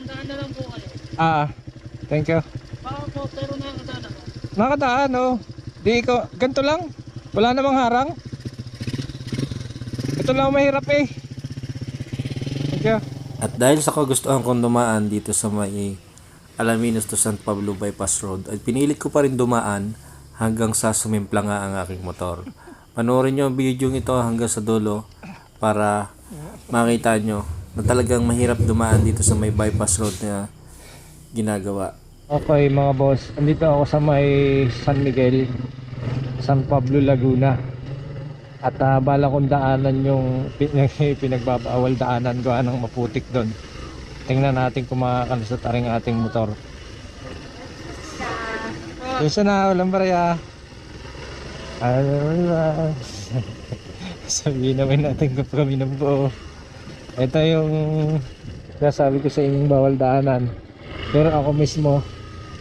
Dahan-dahan na lang po kayo. Ah, thank you. Baka po, pero nakakadaan ako. Nakadaan oh. Di ko, ganito lang. Wala namang harang. Ito lang ang mahirap eh. Thank you. At dahil sa kagustuhan kong dumaan dito sa may Alaminos to San Pablo Bypass Road, ay pinilit ko pa rin dumaan hanggang sa sumimpla nga ang aking motor. Panoorin nyo ang video ito hanggang sa dulo para makita nyo na talagang mahirap dumaan dito sa may bypass road na ginagawa. Okay mga boss, andito ako sa may San Miguel, San Pablo, Laguna. At uh, bala kong daanan yung pin- pinagbabawal daanan ko anong maputik doon. Tingnan natin kung makakalusot aring ating motor. Isa na, walang barya. Ano ba? Sabihin naman natin kung kami ng buo. Ito yung nasabi ko sa inyong bawal daanan. Pero ako mismo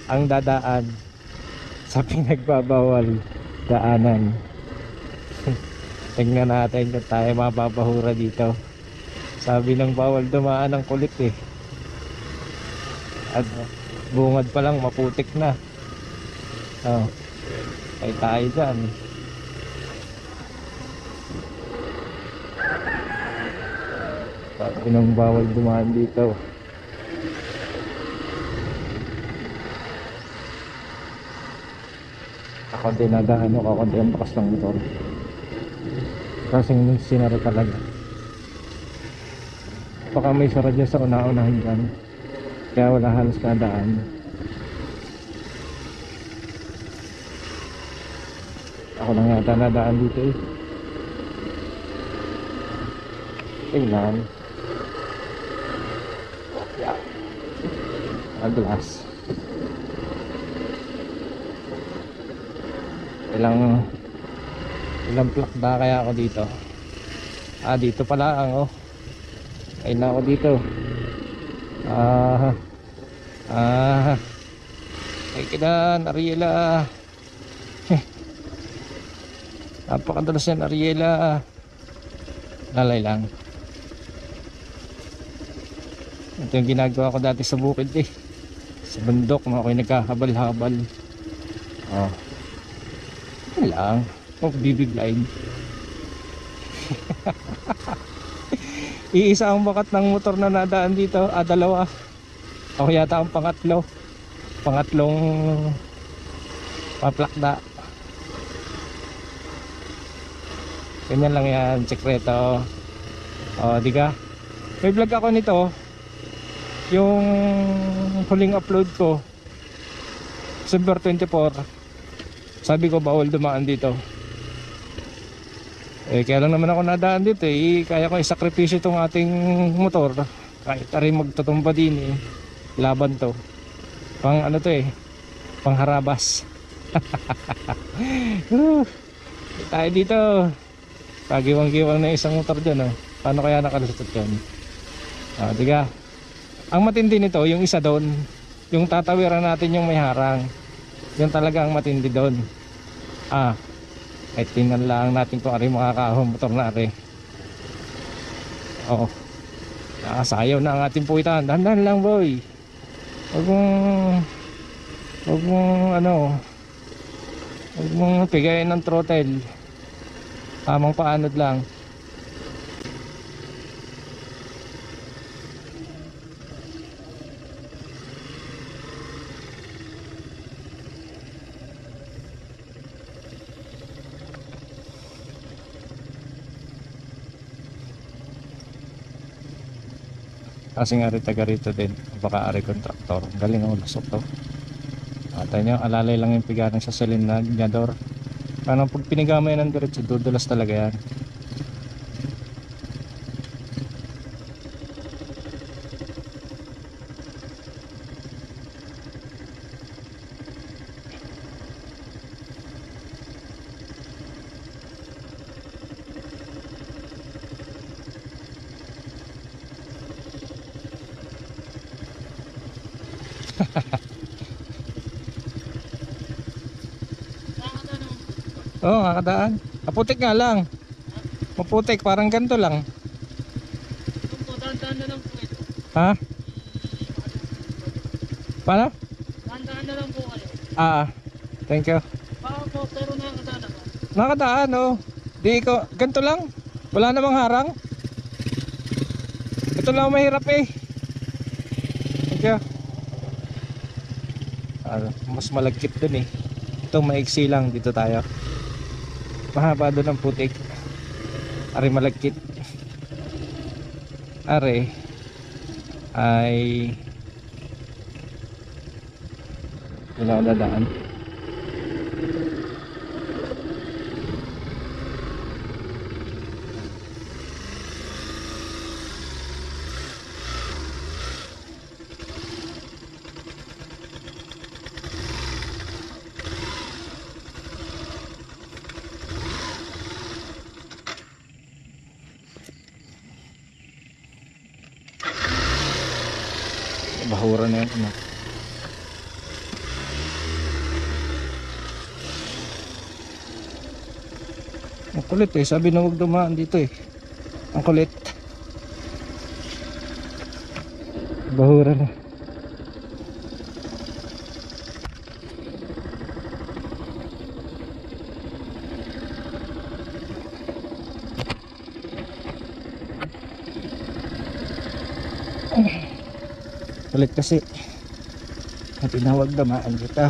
ang dadaan sa pinagbabawal daanan. Tingnan natin kung tayo mababahura dito. Sabi ng bawal dumaan ng kulit eh. At bungad pa lang maputik na. Oh. Ay tayo dyan. Sabi ng bawal dumaan dito. Ako din nagaano ako din ang bakas ng motor. Kasi sinara talaga. Baka may sara dyan sa una-unahan dyan. Kaya wala halos kadaan. Ako lang yata nadaan dito eh. Tingnan. A glass. Ilang ilang plakda kaya ako dito. Ah, dito pala ang oh. Ay na ako dito. Ah. Ah. Ay kidan, Ariela. Napakadalas yan, Ariela. Lalay lang. Ito yung ginagawa ko dati sa bukid eh. Sa bundok, mga ako'y nagkahabal-habal. Oh. Ito lang. Oh, bibig line. Iisa ang bakat ng motor na nadaan dito. Ah, dalawa. Ako yata ang pangatlo. Pangatlong paplakda. Ganyan lang yan, sekreto. O, di ka? May vlog ako nito. Yung huling upload ko. December 24. Sabi ko bawal dumaan dito. Eh, kaya lang naman ako nadaan dito eh. Kaya ko isakripisyo itong ating motor. Kahit rin magtutumba din eh. Laban to. Pang ano to eh. Pang harabas. Tayo dito. Pagiwang-giwang na isang motor dyan oh. Paano kaya nakalusot yun? Ah, diga. Ang matindi nito, yung isa doon, yung tatawiran natin yung may harang. Yung talaga ang matindi doon. Ah, ay tingnan lang natin kung ari makakahong motor na ari. Oo. Nakasayaw na ang ating puwitan. Dandan lang boy. Huwag mong, huwag mong ano, huwag mong pigayin ng throttle. Tamang paanod lang. Kasi nga rin taga din. Baka ari kontraktor. Galing ang lusok to. Atay nyo, alalay lang yung piganan sa silindador. Paano pag pinigama yan ng diretso, dudulas talaga yan. Oo, oh, kakadaan. Maputik nga lang. Maputik, parang ganito lang. Dahan-dahan na lang po ito. Ha? Paano? Tandaan na lang po kayo. Ah, thank you. Baka po, pero nakakadaan ako. Nakadaan, oh. Di ko, ganito lang. Wala namang harang. Ito lang ang mahirap eh. Thank you. Ah, mas malagkit dun eh. Ito maiksi lang dito tayo. Mahaba doon ang putik. Ari malagkit. Ari ay wala dadaan. Bahura na yan. Ano. Ang kulit eh. Sabi na huwag dumaan dito eh. Ang kulit. Bahura na. Kulit kasi. Ang tinawag damaan dito.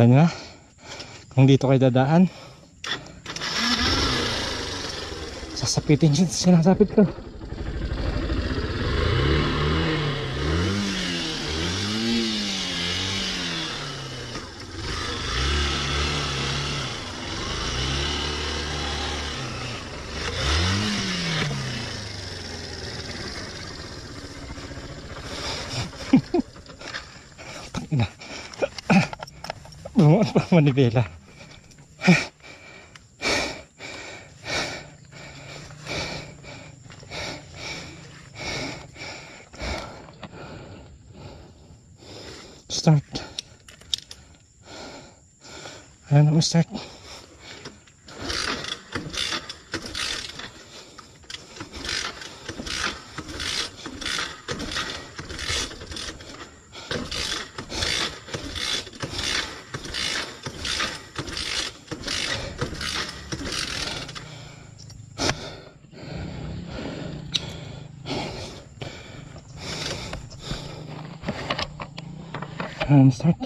Kita nyo na? Kung dito kayo dadaan. Sasapitin siya. Sinasapit ko. Bumuot pa ang manibela. Start. Ayaw na start. And start.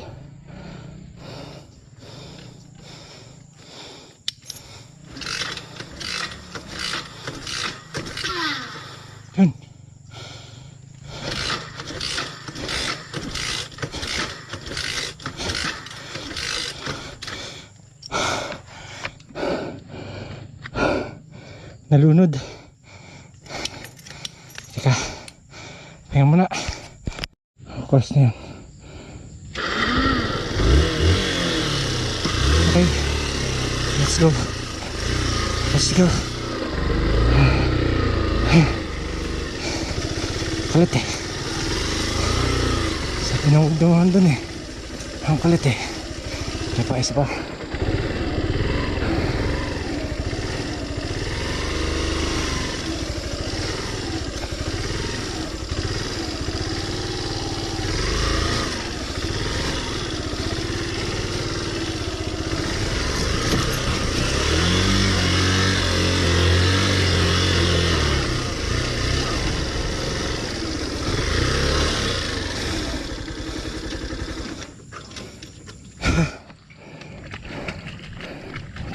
Yun. Nalunod. Teka. Pahinga muna. Of course na yan. Okay. Let's go. Let's go. Kulit eh. Sabi na huwag dumaan dun eh. Ang kulit eh. Kaya pa isa pa.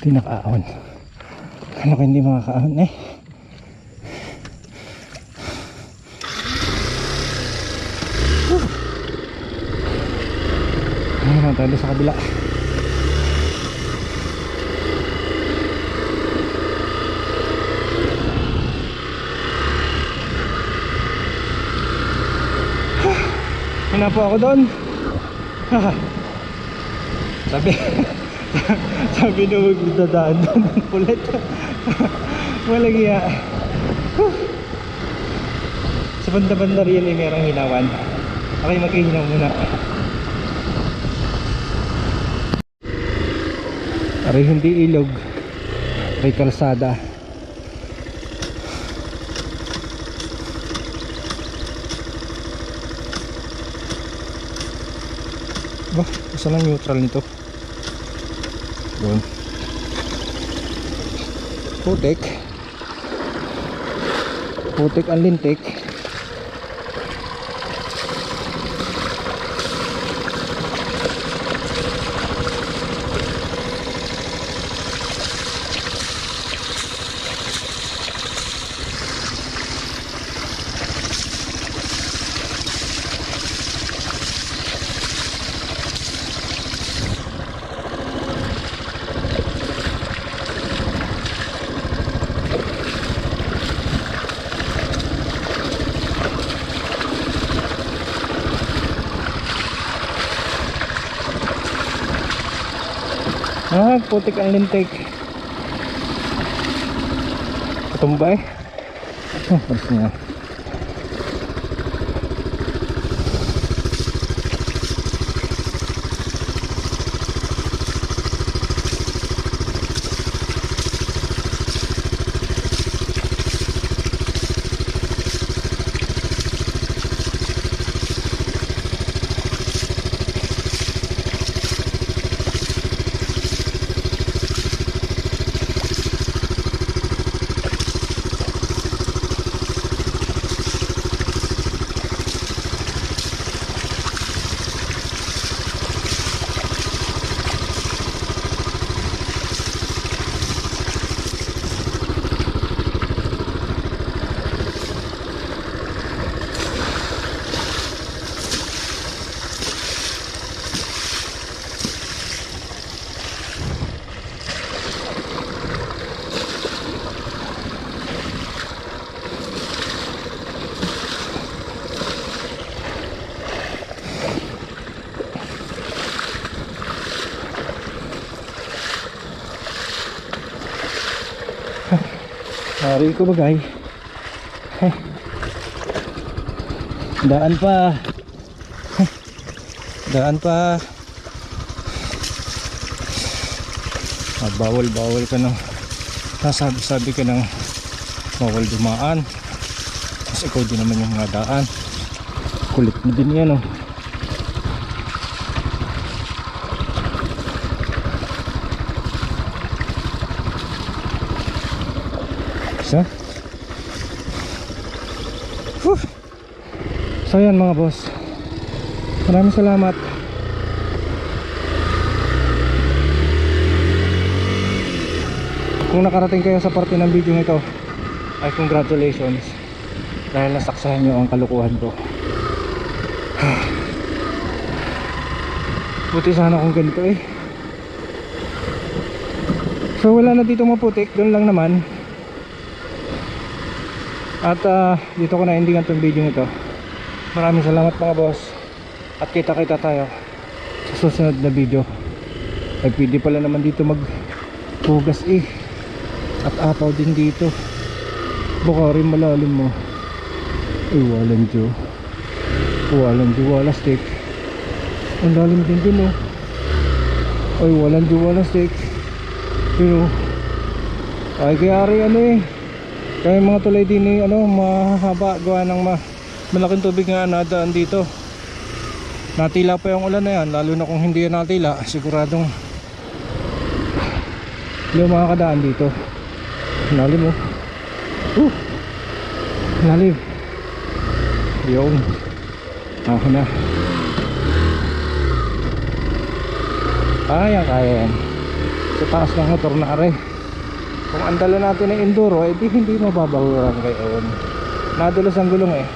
Hindi. Ano ko hindi makakaahon eh. Ayun naman tayo sa kabila. Hina po ako doon. sabi sabi nung magdadaan doon ng kulit. Walang iya. Sa banda-banda rin eh, merong hinawan. Okay, magkihinaw muna. Aray hindi ilog. Aray kalsada. Ba, isa lang neutral nito. Doon. Putik. Putik ang lintik. Ah, putik ang lintik. Tumba eh. Hari ko bagay. Heh. Daan pa. Heh. Daan pa. Ah, bawal bawal ka ng nasabi sabi ka ng bawal dumaan. Kasi ikaw din naman yung mga daan. Kulit mo din yan oh. Isa. Whew. So yan mga boss. Maraming salamat. Kung nakarating kayo sa parte ng video nito, ay congratulations. Dahil nasaksahan nyo ang kalukuhan ko. Buti sana kung ganito eh. So wala na dito maputik, doon lang naman. At ah, dito ko na endingan tong video nito. Maraming salamat mga boss. At kita kita tayo sa susunod na video. Ay pwede pala naman dito mag hugas eh. At apaw din dito. Baka rin malalim mo. Ay walang Diyo. Walang Diyo, wala stick. Ang lalim din dun oh. Ay walang Diyo, wala stick. Pero ay kaya rin ano eh kaya mga tulay din eh, ano, mahaba gawa ng ma malaking tubig nga nadaan dito. Natila pa yung ulan na yan, lalo na kung hindi yan natila, siguradong hindi makakadaan dito. Lalim mo. Uh! Lalim. Yung. Ako na. Kaya, kaya yan. sa taas ng motor na are kung ang natin ay enduro eh di hindi mababahuran ngayon nadulas ang gulong eh.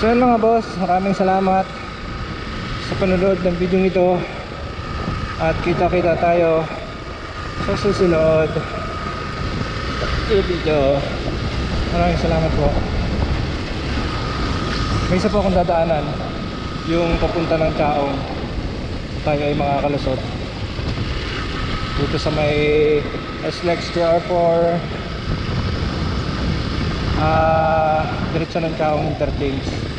So yun mga boss maraming salamat sa panonood ng video ito at kita kita tayo sa susunod video. Maraming salamat po. May isa po akong dadaanan yung papunta ng Chaong. Tayo ay makakalusot dito sa may SLEX TR4 ah diretso ng Chaong Interchange